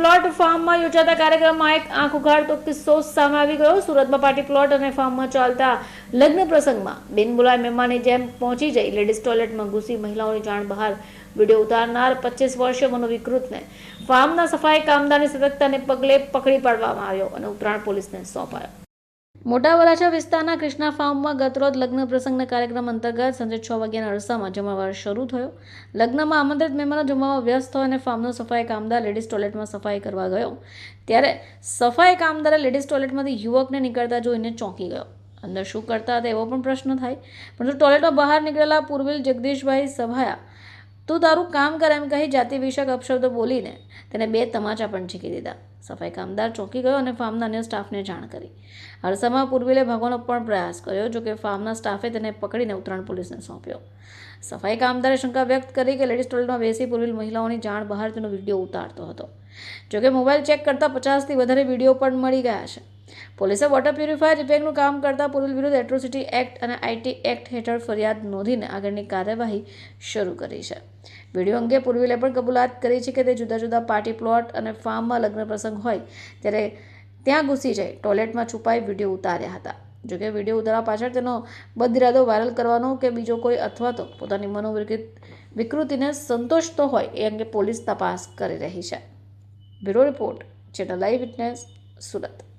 Plot ફાર્મમાં યોજાતા કાર્યક્રમમાં એક આંખ ઉઘાડતો કિસ્સો સામે આવી ગયો. સુરતમાં પાર્ટી પ્લોટ અને ફાર્મમાં ચાલતા લગ્ન પ્રસંગમાં બિન બોલાય મહેમાનની જેમ પહોંચી જઈ લેડીઝ ટોયલેટમાં ઘૂસી મહિલાઓની જાણ બહાર વીડિયો ઉતારનાર પચીસ વર્ષીય મનોવિકૃતને ફાર્મના સફાઈ કામદારની સતર્કતાને પગલે પકડી પાડવામાં આવ્યો અને ઉત્તરાયણ પોલીસને સોંપાયો. મોટા વરાછા વિસ્તારના કૃષ્ણા ફાર્મમાં ગતરોજ લગ્ન પ્રસંગના કાર્યક્રમ અંતર્ગત સાંજે છ વાગ્યાના અરસામાં જમાવાર શરૂ થયો. લગ્નમાં આમંત્રિત મહેમાનો જમવામાં વ્યસ્ત હોય અને ફાર્મનો સફાઈ કામદાર લેડીઝ ટોયલેટમાં સફાઈ કરવા ગયો. ત્યારે સફાઈ કામદારે લેડીઝ ટોયલેટમાંથી યુવકને નીકળતા જોઈને ચોંકી ગયો. અંદર શું કરતા હતા એવો પણ પ્રશ્ન થાય. પરંતુ ટોયલેટમાં બહાર નીકળેલા પૂર્વિલ જગદીશભાઈ સભાયા, તું તારું કામ કર એમ કહી જાતિ વિષયક અપશબ્દો બોલીને તેને બે તમાચા પણ છીકી દીધા. સફાઈ કામદાર ચોંકી ગયો અને ફાર્મના અન્ય સ્ટાફને જાણ કરી. અરસામાં પૂર્વીલે ભાગવાનો પણ પ્રયાસ કર્યો જોકે ફાર્મના સ્ટાફે તેને પકડીને ઉત્તરાયણ પોલીસને સોંપ્યો. સફાઈ કામદારે શંકા વ્યક્ત કરી કે લેડીઝ ટોયલેટમાં બેસી પૂર્વિલ મહિલાઓની જાણ બહાર તેનો વીડિયો ઉતારતો હતો. જોકે મોબાઈલ ચેક કરતાં પચાસથી વધારે વીડિયો પણ મળી ગયા છે. પોલીસે વોટર પ્યુરિફાયર રિપેરિંગનું કામ કરતા પૂર્વિલ વિરુદ્ધ એટ્રોસિટી એક્ટ અને આઈટી એક્ટ હેઠળ ફરિયાદ નોંધીને આગળની કાર્યવાહી શરૂ કરી છે. વીડિયો અંગે પૂર્વીલે પણ કબૂલાત કરી છે કે તે જુદા જુદા પાર્ટી પ્લોટ અને ફાર્મમાં લગ્ન પ્રસંગ હોય ત્યારે ત્યાં ઘૂસી જઈ ટોયલેટમાં છુપાઈ વીડિયો ઉતાર્યા હતા. જોકે વીડિયો ઉતારવા પાછળ તેનો બદઇરાદો વાયરલ કરવાનો કે બીજો કોઈ અથવા તો પોતાની મનોવિકૃત વિકૃતિને સંતોષતો હોય એ અંગે પોલીસ તપાસ કરી રહી છે. Bureau report, channel live witness, Surat.